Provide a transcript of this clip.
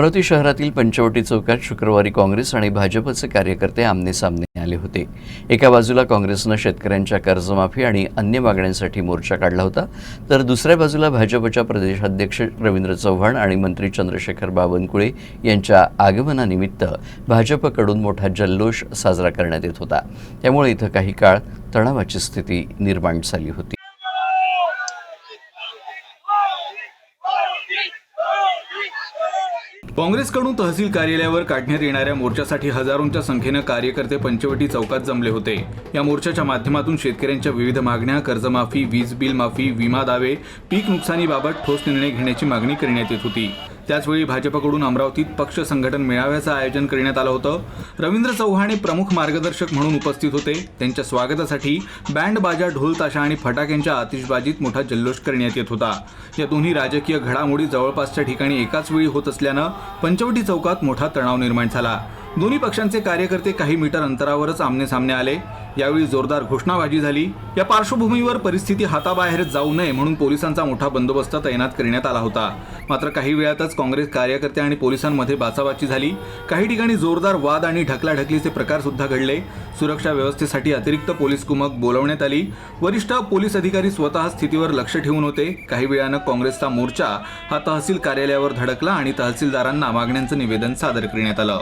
अमरावती शहरातील पंचवटी चौकात शुक्रवारी काँग्रेस आणि भाजपचे कार्यकर्ते आमनेसामने आले होते. एका बाजूला काँग्रेसनं शेतकऱ्यांच्या कर्जमाफी आणि अन्य मागण्यांसाठी मोर्चा काढला होता तर दुसऱ्या बाजूला भाजपच्या प्रदेशाध्यक्ष रवींद्र चव्हाण आणि मंत्री चंद्रशेखर बावनकुळे यांच्या आगमनानिमित्त भाजपकडून मोठा जल्लोष साजरा करण्यात येत होता. त्यामुळे इथं काही काळ तणावाची स्थिती निर्माण झाली होती. काँग्रेसकडून तहसील कार्यालयावर काढण्यात येणाऱ्या मोर्चासाठी हजारोंच्या संख्येनं कार्यकर्ते पंचवटी चौकात जमले होते. या मोर्चाच्या माध्यमातून शेतकऱ्यांच्या विविध मागण्या कर्जमाफी वीज बिल माफी विमा दावे पीक नुकसानीबाबत ठोस निर्णय घेण्याची मागणी करण्यात येत होती. त्याचवेळी भाजपकडून अमरावतीत पक्ष संघटन मेळाव्याचं आयोजन करण्यात आलं होतं. रवींद्र चव्हाणे प्रमुख मार्गदर्शक म्हणून उपस्थित होते. त्यांच्या स्वागतासाठी बँड बाजा ढोल ताशा आणि फटाक्यांच्या आतिषबाजीत मोठा जल्लोष करण्यात येत होता. या दोन्ही राजकीय घडामोडी जवळपासच्या ठिकाणी एकाच वेळी होत असल्यानं पंचवटी चौकात मोठा तणाव निर्माण झाला. दोन्ही पक्षांचे कार्यकर्ते काही मीटर अंतरावरच आमने सामने आले. यावेळी जोरदार घोषणाबाजी झाली. या पार्श्वभूमीवर परिस्थिती हाताबाहेर जाऊ नये म्हणून पोलिसांचा मोठा बंदोबस्त तैनात करण्यात आला होता. मात्र काही वेळातच काँग्रेस कार्यकर्ते आणि पोलिसांमध्ये बाचाबाची झाली. काही ठिकाणी जोरदार वाद आणि ढकलाढकलीचे प्रकार सुद्धा घडले. सुरक्षा व्यवस्थेसाठी अतिरिक्त पोलीस कुमक बोलवण्यात आली. वरिष्ठ पोलीस अधिकारी स्वतः स्थितीवर लक्ष ठेवून होते. काही वेळानं काँग्रेसचा मोर्चा हा तहसील कार्यालयावर धडकला आणि तहसीलदारांना मागण्यांचं निवेदन सादर करण्यात आलं.